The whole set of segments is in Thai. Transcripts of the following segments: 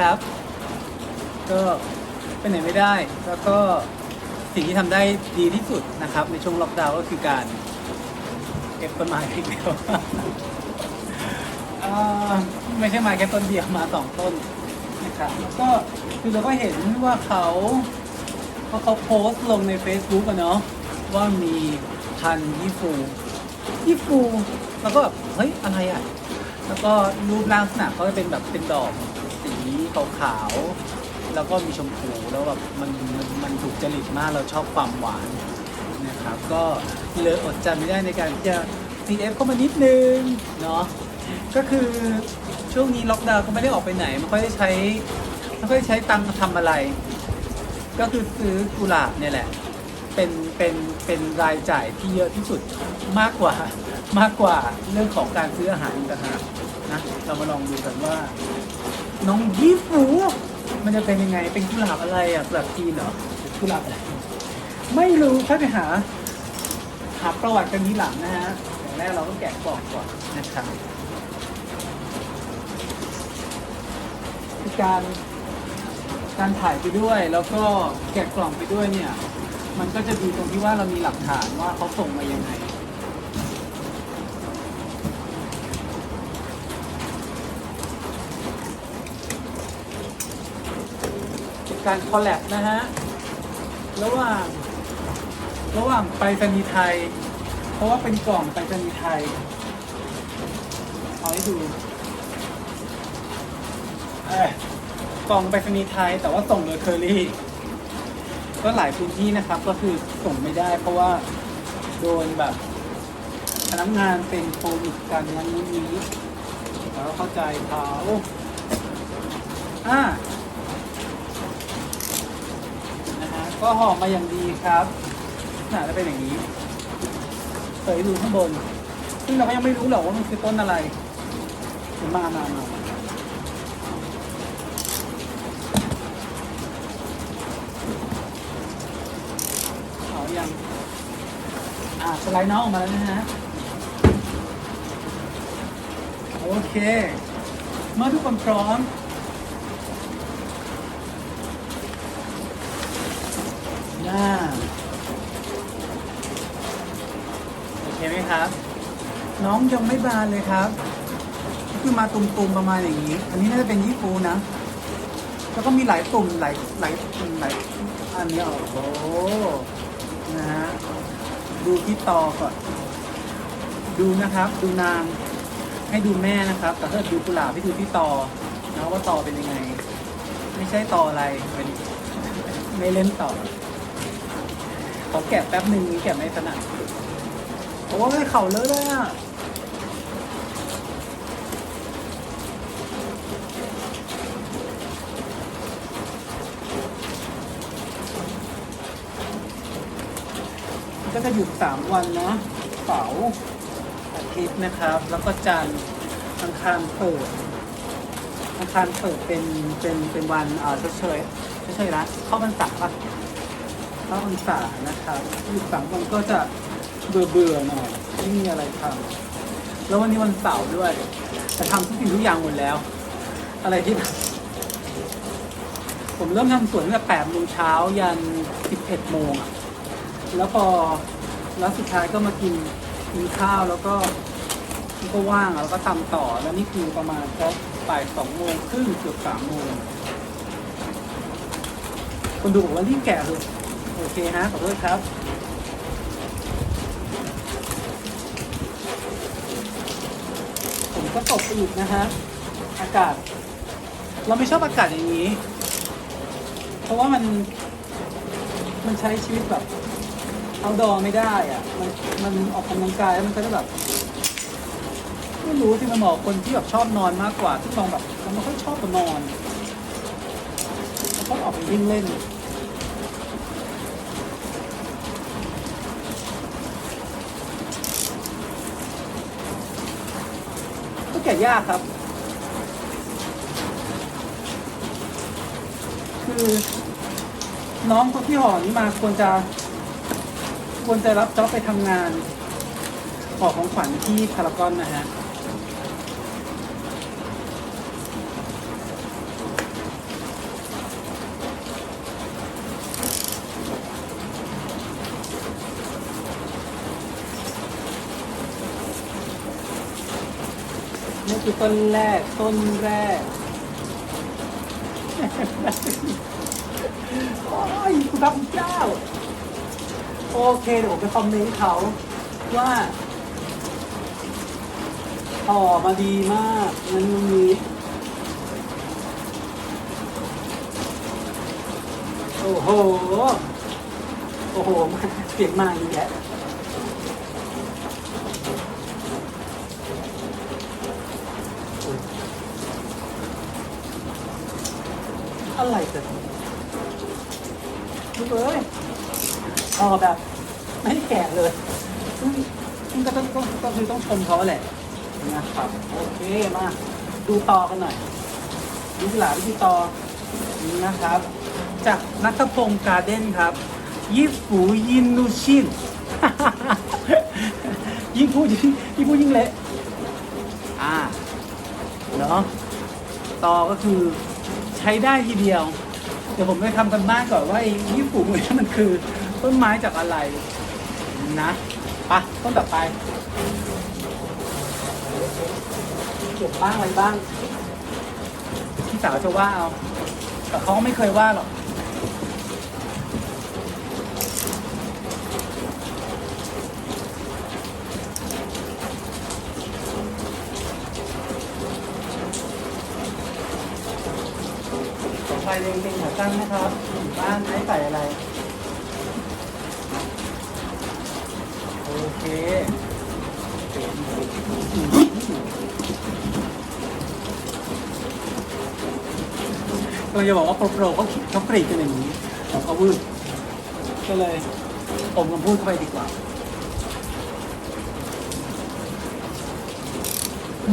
ครับ ก็ไปไหนไม่ได้ แล้วก็สิ่งที่ทำได้ดีที่สุดนะครับ ในช่วงล็อกดาวน์ก็คือการเก็บต้นไม้อีกแล้วอ่าไม่ใช่มาแค่ต้นเดียวมาสองต้นนะครับแล้วก็คือเราก็เห็นว่าเขาเพราเขาโพสต์ลงใน Facebook อะเนาะว่ามีพันธุ์ยี่ฟูยี่ฟูแล้วก็แบบเฮ้ยอะไรอะแล้วก็รูปร่างลักษณะเขาจะเป็นแบบเป็นดอก ขาวๆแล้วก็มีชมพูแล้วแบบมันมันมันถูกจริตมากเราชอบความหวานนะครับก็เลยอดใจไม่ได้ในการที่จะ CF เข้ามานิดนึงเนาะก็คือช่วงนี้ล็อกดาวน์ก็ไม่ได้ออกไปไหนไม่ค่อยได้ใช้ไม่ค่อยได้ใช้ตังค์ทำอะไร ก็คือซื้อกุหลาบเนี่ยแหละเป็นเป็นเป็นรายจ่ายที่เยอะที่สุดมากกว่ามากกว่าเรื่องของการซื้ออาหารอีกต่างหากนะเรามาลองดูกันว่า น้องยี่ฟูมันจะเป็นยังไงเป็นกุหลาบอะไรอะกุหลาบจีนเหรอหรือกุหลาบอะไรไม่รู้ค่อยไปหา หาประวัติกันทีหลังนะฮะอย่างแรกเราก็แกะกล่องก่อนนะครับคือการการถ่ายไปด้วยแล้วก็แกะกล่องไปด้วยเนี่ย มันก็จะดีตรงที่ว่าเรามีหลักฐานว่าเขาส่งมายังไง การคอลแลบนะฮะระหว่างระหว่างไปรษณีย์ไทย เพราะว่าเป็นกล่องไปรษณีย์ไทยเอาให้ดูเอ้กล่องไปรษณีย์ไทย แต่ว่าส่งโดยเคอรี่ ก็หลายพื้นที่นะครับ ก็คือส่งไม่ได้ เพราะว่าโดนแบบพนักงานเป็นโควิดกันนั้นนี้แล้วเข้าใจเขาอ่า นะฮะ ก็ห่อมาอย่างดีครับหนาจะเป็นอย่างนี้เผยดูข้างบน ซึ่งเราก็ยังไม่รู้หรอกว่ามันคือต้นอะไรมามามาเอายังอ่าสไลด์น้องออกมาแล้วนะฮะ โอเค เมื่อทุกคนพร้อม่าโอเคไหมครับ น้องยังไม่บานเลยครับ คือมาตุ่มๆประมาณอย่างนี้ อันนี้น่าจะเป็นยี่ปูนะ แล้วก็มีหลายตุ่มหลายหลายตุ่มหลายอันนี้โอ้โหนะฮะดูที่ตอก่อน ดูนะครับ ดูนางให้ดูแม่นะครับ แต่ถ้าดูกุหลาบให้ดูที่ตอนะว่าตอเป็นยังไง ไม่ใช่ตออะไรเป็นไม่เล่นต่อ ขอแกะแป๊บหนึ่งแกะไม่ถนัดโอ้ยเข่าเลอะเลยอะก็จะหยุดสามวันนะเสาร์อาทิตย์นะครับ แล้วก็จันทร์อังคารเปิดอังคารเปิดเป็นเป็นเป็นวันเออเชยเชยนะเข้าพรรษาปะ เข้าพรรษานะครับหยุดสามวันก็จะเบื่อเบื่อๆหน่อยไม่มีอะไรทำแล้ววันนี้วันเสาร์ด้วยแต่ทำทุกสิ่งทุกอย่างหมดแล้ว อะไรที่แบบผมเริ่มทำสวนตั้งแต่แปดโมงเช้ายันสิบเอ็ดโมงอะแล้วพอแล้วสุดท้ายก็มากินกินข้าวแล้วก็ก็ว่างแล้วก็ทำต่อแล้วนี่คือประมาณสักบ่ายสองโมงครึ่งเกือบสามโมงคนดูบอกว่ารีบแกะเลย โอเคฮะขอโทษครับผมก็ตกไปอีกนะฮะอากาศ เราไม่ชอบอากาศอย่างนี้ เพราะว่ามันมันใช้ชีวิตแบบเอาดอไม่ได้อะมันมันออกกำลังกายแล้วมันก็จะแบบไม่รู้ที่มันเหมาะกับคนที่แบบชอบนอนมากกว่าที่มองแบบเราไม่ค่อยชอบนอนเราก็ออกไปวิ่งเล่น ก็แกะยากครับ คือน้องคนที่ห่อนี้มาควรจะ ควรจะรับจ็อบไปทำงานห่อของขวัญที่พารากอนนะฮะ คือต้นแรก ต้นแรก โอ้ยคุณพระคุณเจ้า โอเคเดี๋ยวผมไปคอมเมนต์เขาว่าต่อมาดีมากงั้นวันนี้โอ้โห โอ้โหมาเสียงมาอีกแล้ว อะไรกันลูกเอ้ยต่อแบบไม่แก่เลยซึ่งซึ่งก็ต้องก็ก็คือต้องชมเขาแหละนะครับโอเคมาดูต่อกันหน่อยดูหลาวิธีต่อนี้นะครับ จากนัทพงศ์การ์เด้นครับ ยิฟูยินนูชินยิ่งพูดยิ่งยิ่งพูดยิ่งเละอ่าเนาะต่อก็คือ ใช้ได้ทีเดียว เดี๋ยวผมไปทำกันบ้านก่อนว่าไอ้ยี่ฝูเนี่มันคือต้นไม้จากอะไรนะปะต้นต่อไปเก็บบ้างอะไรบ้างพี่สาวจะว่าเอาแต่เขาไม่เคยว่าหรอก ไปเล็งๆหัวตั้งนะครับบ้านใช้ใส่อะไร โอเคเราจะบอกว่าโปรโปรเขาคิดเขากรีดกันอย่างนี้ผมก็วืดก็เลยผมคำพูดเข้าไปดีกว่า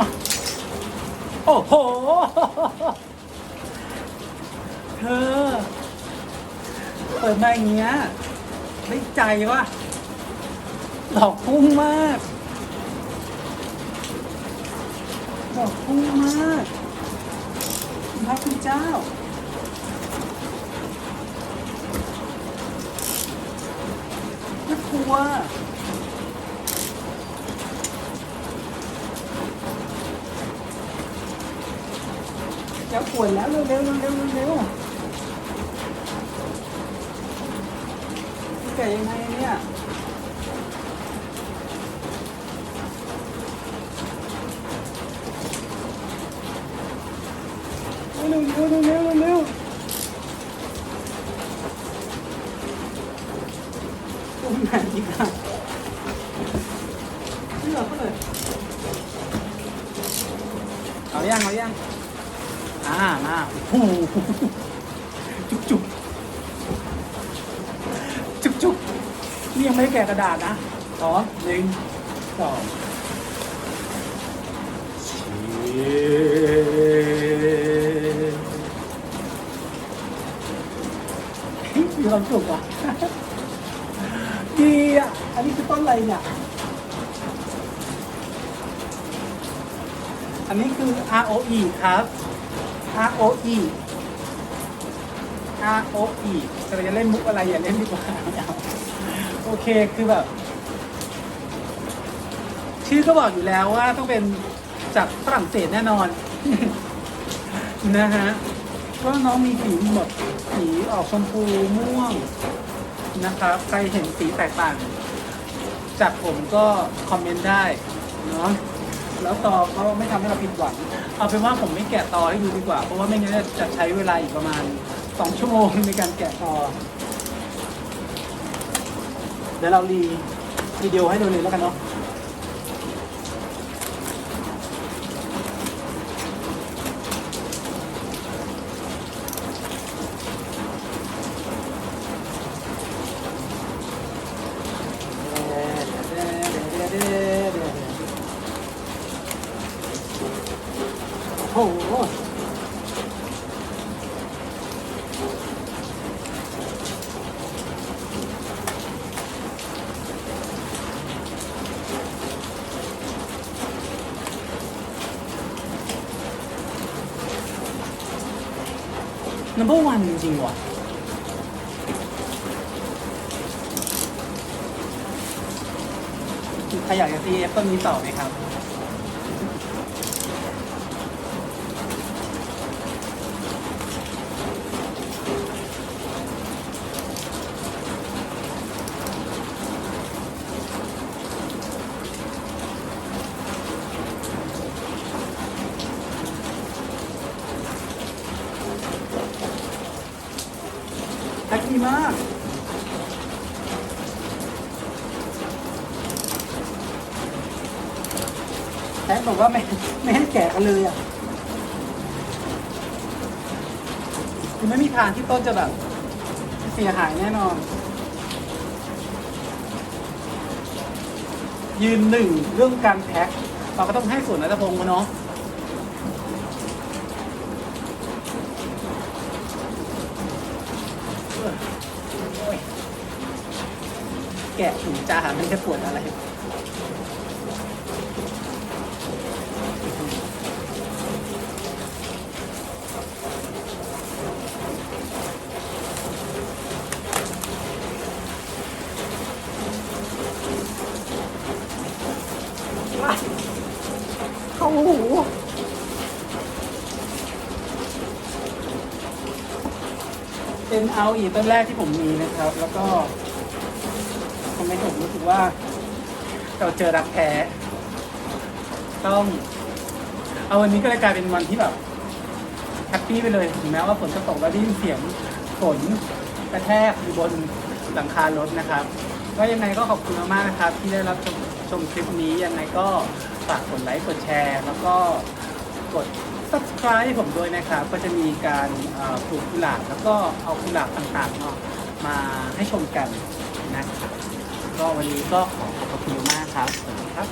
มาโอ้โห เธอ เปิดมาอย่างเงี้ยได้ใจว่าดอกพุ่งมากดอกพุ่งมากพระคุณเจ้าน่ากลัวจะปวดแล้วเร็วเร็วเร็วเร็ว ๆจะแก่ยังไงเนี่ยเร็วเร็วเร็วเร็วเร็วตัวมันหนาจริงอะเลือกก็เลยเอายังเอายังอ่ามาโอ้โหจุกจุกจุกจุกนี่ยังไม่ได้แกะกระดาษนะสองหนึ่งสองมีความสุขอะดีอะ อันนี้คือต้นอะไรเนี่ย อันนี้คือ ROE ครับ ROE ROE จะจะเล่นมุกอะไรอย่าเล่นดีกว่าโอเคคือแบบ ชื่อก็บอกอยู่แล้วว่าต้องเป็นจากฝรั่งเศสแน่นอน นะฮะก็น้องมีผิวแบบสีออกชมพูม่วงนะครับ ใครเห็นสีแตกต่าง จากผมก็คอมเมนต์ได้เนาะแล้วต่อก็ไม่ทำให้เราผิดหวัง เอาเป็นว่าผมไม่แกะต่อให้ดูดีกว่า เพราะว่าไม่งั้นจะใช้เวลาอีกประมาณ สองชั่วโมงในการแกะต่อเดี๋ยวเรารีวิดีโอให้ดูเลยแล้วกันเนาะ number one จริงๆว่ะใครอยากจะตีเอฟต้นนี้ต่อไหมครับ แพ็คบอกว่าไม่ไม่ให้แกะกันเลยอะคือไม่มีทางที่ต้นจะแบบ เสียหายแน่นอน ยืนหนึ่งเรื่องการแพ็คเราก็ต้องให้ส่วนนัทพงศ์เขาเนาะแกะถุงจานไม่จะปวดอะไร เข้าหูเป็นเอาอีต้นแรกที่ผมมีนะครับ แล้วก็ทำให้ผมรู้สึกว่า เราเจอรักแท้ต้อง เอาวันนี้ก็เลยกลายเป็นวันที่แบบแฮปปี้ไปเลยถึงแม้ว่าฝนจะตกแล้วได้ยินเสียงฝนกระแทกอยู่บนหลังคารถนะครับ ก็ยังไงก็ขอบคุณมากๆนะครับ ที่ได้รับชมชมคลิปนี้ยังไงก็ฝากกดไลค์กดแชร์ แล้วก็กด subscribe ให้ผมด้วยนะครับ ก็จะมีการเอ่อปลูกกุหลาบแล้วก็เอากุหลาบต่างๆเนาะมาให้ชมกันนะครับก็วันนี้ก็ขอขอบคุณมากครับสวัสดีครับ